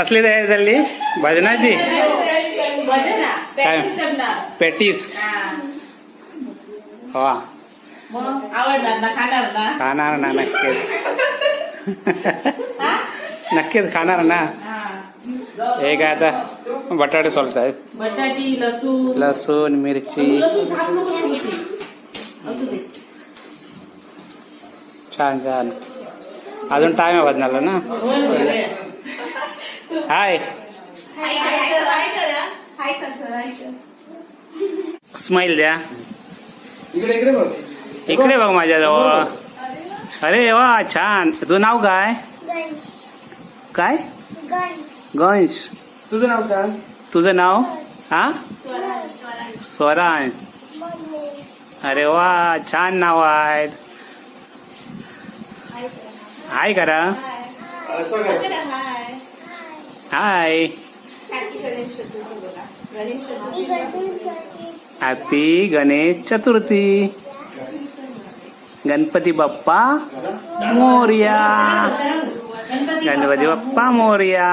कसली तयारी झाली भजनाची? भजना काय? पॅटीस? हा. खाणार ना? नक्कीच. हा? नक्कीच खाणार ना. हा. काय आता बटाटे सोलत आहेत बटाटी लसूण. मिरची. छान छान. अजून टाइम आहे भजनाला ना? होय, होय, होय. हाय स्माईल द्या. इकडे इकडे बघ. इकडे बघ माझ्याजवळ. अरे वा छान. तुझं नाव काय? काय? गंश तुझं नाव सांग. तुझं नाव? हा? स्वरांश अरे वा छान नाव आहेत हाय करा. हाय हॅपी गणेश चतुर्थी गणपती बाप्पा मोर्या गणपती बाप्पा मोर्या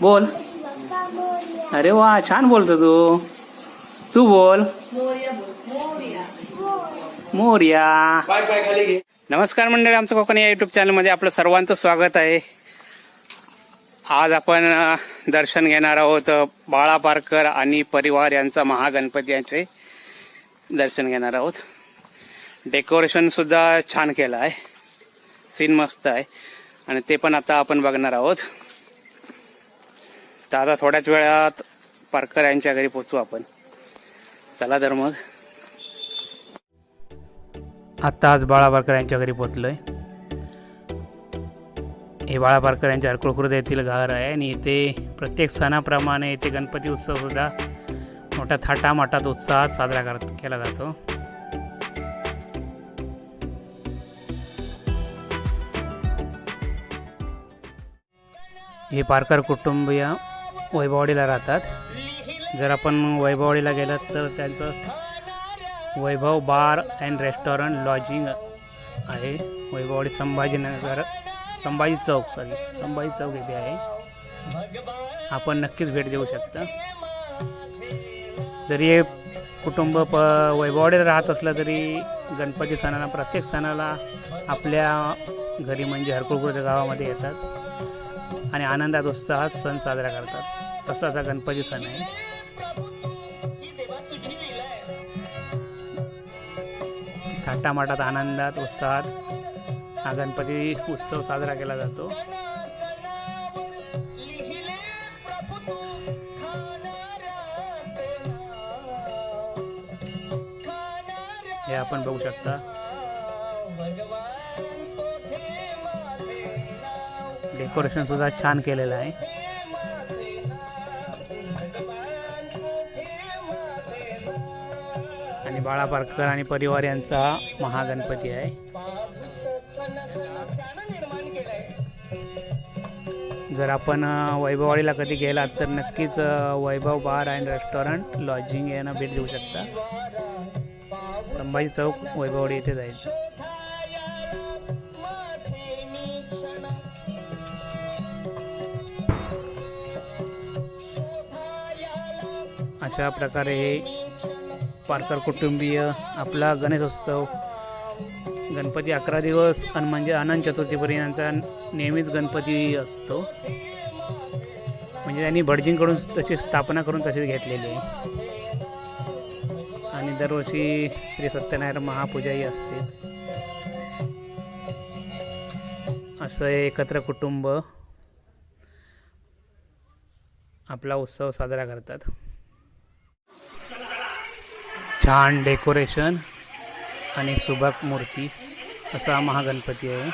बोल अरे वा छान बोलतो तू तू बोल मोरया बोल मोरया मोर्या पाय पाय खाली घे नमस्कार मंडळी आमचं कोकण या युट्यूब चॅनलमध्ये आपलं सर्वांचं स्वागत आहे आज आपण दर्शन घेणार आहोत बाळा पारकर आणि परिवार यांचा महागणपती यांचे दर्शन घेणार आहोत. डेकोरेशन सुद्धा छान केलं आहे. सीन मस्त आहे. आणि ते पण आता आपण बघणार आहोत. तर आता थोड्याच वेळात पारकर यांच्या घरी पोचू आपण. चला तर मग. आता आज बाळा पारकर यांच्या घरी पोचलोय हे बाळा पारकर यांच्या हरकुळखुर्द येथील घर आहे आणि इथे प्रत्येक सणाप्रमाणे इथे गणपती उत्सवसुद्धा मोठ्या थाटामाटात उत्साहात साजरा कर केला जातो. हे पारकर कुटुंबीय वैभववाडीला राहतात. जर आपण वैभववाडीला गेलात तर त्यांचं Vaibhav bar and restaurant lodging आहे. वैभववाडी संभाजीनगर संभाजी चौक सॉरी संभाजी चौक येथे आहे. आपण नक्कीच भेट देऊ शकता. जरी हे कुटुंब प वैभवाडे राहत असलं तरी गणपती सणाला प्रत्येक सणाला आपल्या घरी म्हणजे हरकुळपूरच्या गावामध्ये येतात. आणि आनंदात उत्साहात सण साजरा करतात. तसाच हा गणपती सण आहे. थाटामाटात आनंदात उत्साहात हा गणपती उत्सव साजरा केला जातो. हे आपण बघू शकता. डेकोरेशन सुद्धा छान केलेलं आहे. आणि बाळा पारकर आणि परिवार यांचा महागणपती आहे. जर आपण वैभववाडीला कधी गेलात तर नक्कीच Vaibhav bar and restaurant lodging यांना भेट देऊ शकता. संभाजी चौक वैभववाडी येथे जाईल. अशा प्रकारे हे पारकर कुटुंबीय आपला गणेशोत्सव गणपती अकरा दिवस आणि म्हणजे अनंत चतुर्थीपर्यंत यांचा नेहमीच गणपती असतो. म्हणजे त्यांनी भटजींकडून तशी स्थापना करून तशीच घेतलेली आहे. आणि दरवर्षी श्री सत्यनारायण महापूजाही असते असतेच. असं एकत्र कुटुंब आपला उत्सव साजरा करतात. छान डेकोरेशन. आणि सुभाग मूर्ती असा महागणपती आहे.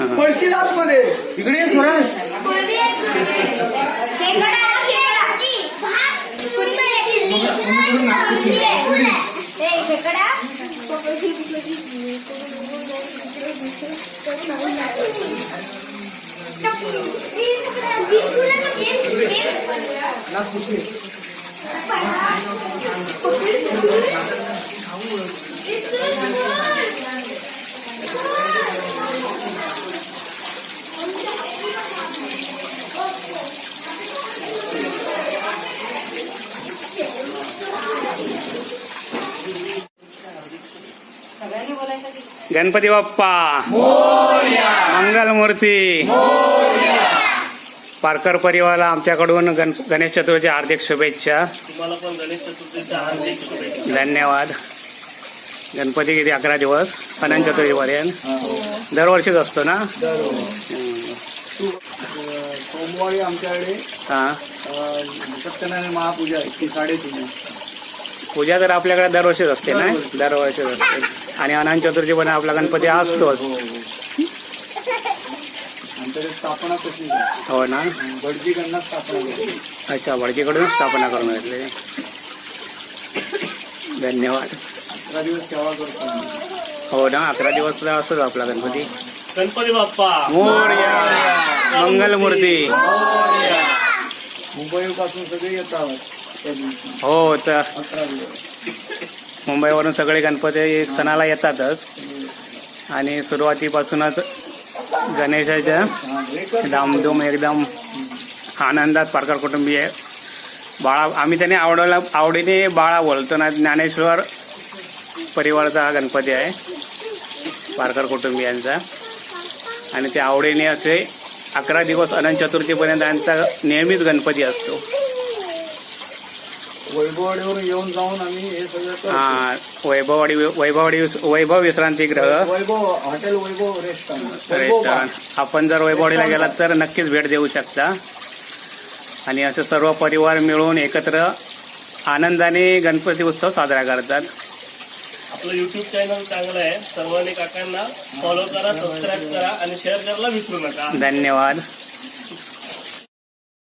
पळशील आतमध्ये. इकडे स्वराज. गणपती बाप्पा. मंगलमूर्ती. पारकर परिवाराला आमच्याकडून गण गणेश चतुर्थी हार्दिक शुभेच्छा तुम्हाला पण गणेश चतुर्थीच्या हार्दिक शुभेच्छा. धन्यवाद. गणपती किती? अकरा दिवस. अनंत चतुर्थीपर्यंत. दरवर्षीच असतो ना? सोमवारी आमच्याकडे हा. सत्यनारायण महापूजा आहे ती साडेतीन. पूजा तर आपल्याकडे दरवर्षीच असते ना? दरवर्षीच असते. आणि अनंत चतुर्थी पण आपला गणपती असतोच? हो ना? अच्छा भडकीकडून स्थापना करून घेतली धन्यवाद. हो ना अकरा दिवस असतोच आपला गणपती. गणपती बाप्पा! मोरया! मंगलमूर्ती! मुंबईपासून सगळे येतात. त्या दिवशी हो तर मुंबईवरून सगळे गणपती सणाला येतातच. आणि सुरुवातीपासूनच गणेशाच्या धामधूम एकदम आनंदात पारकर कुटुंबीय बाळा आम्ही त्याने आवडला आवडीने बाळा बोलतो ना ज्ञानेश्वर परिवाराचा हा गणपती आहे. पारकर कुटुंबियांचा आणि ते आवडीने असे अकरा दिवस अनंत चतुर्थीपर्यंत त्यांचा नेहमीच गणपती असतो. वैभववाडीवरून येऊन जाऊन आम्ही हे सगळं करतो. हा वैभववाडी वैभववाडी वैभव विश्रांती ग्रह Vaibhav hotel Vaibhav restaurant. Vaibhav bar. Restaurant आपण जर वैभववाडीला गेलात तर नक्कीच भेट देऊ शकता. आणि असं सर्व परिवार मिळून एकत्र आनंदाने गणपती उत्सव साजरा करतात. आपलं युट्यूब चॅनल चांगलं आहे. सर्वांनी काकांना फॉलो करा सबस्क्राईब करा आणि शेअर करायला विसरू नका. धन्यवाद.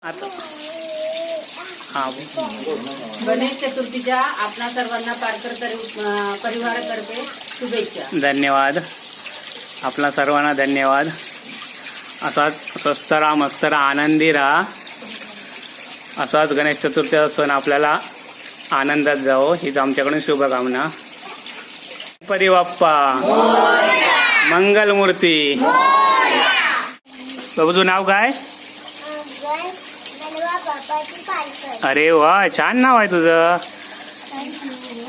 आता गणेश चतुर्थीच्या आपणा सर्वांना पारकर परिवारातर्फे शुभेच्छा. धन्यवाद. आपला सर्वांना धन्यवाद. असाच स्वस्त राहा मस्त राहा आनंदी राहा. असाच गणेश चतुर्थीचा सण आपल्याला आनंदात जावो. हीच आमच्याकडून शुभकामना. गणपती बाप्पा मंगलमूर्ती. बाबू तुझं नाव काय? अरे वा छान नाव आहे तुझं.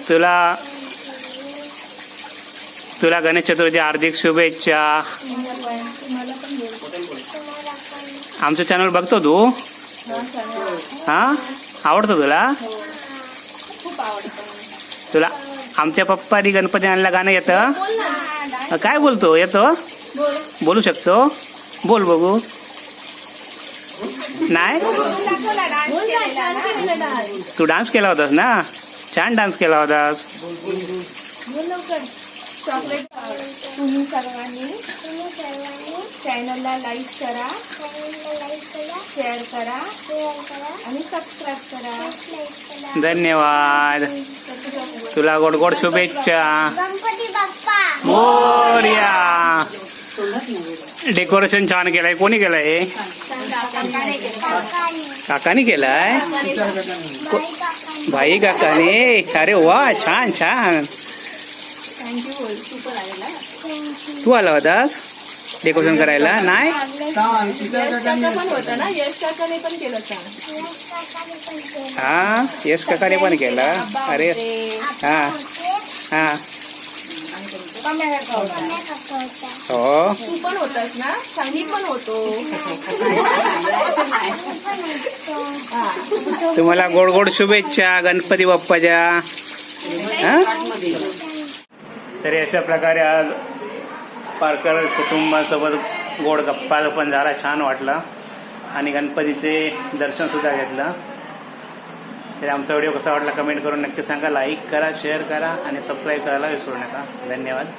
तुला तुला गणेश चतुर्थी हार्दिक शुभेच्छा. आमचं चॅनल बघतो तू? हा? आवडतो तुला? तुला आमच्या पप्पानी गणपती आणला गाणं येतं? काय बोलतो? येतो? बोलू शकतो? बोल बघू. नाही? तू डान्स केला होतास ना? छान डान्स केला होतास. चॉकलेट तुम्ही सर्वांनी चॅनलला लाईक करा शेअर करा आणि सबस्क्राईब करा धन्यवाद. तुला गोड गोड शुभेच्छा. मोर्या. डेकोरेशन छान केलंय. कोणी केलंय? काकानी केलंय? भाई काकाने. अरे वा छान छान. तू आला होतास डेकोरेशन करायला? नाही? पण केलं हा यश काकाने पण केलं. अरे हा हा. हो. तू पण होतास ना सांग पण होतो तुम्हाला गोड गोड शुभेच्छा गणपती बाप्पाच्या. तरी अशा प्रकारे आज पारकर कुटुंबासोबत गोड गप्पा पण झाला छान वाटला. आणि गणपतीचे दर्शनसुद्धा घेतलं. तर आमचा व्हिडिओ कसा वाटला कमेंट करून नक्की सांगा. लाईक करा शेअर करा आणि सबस्क्राईब करायला विसरू नका. धन्यवाद.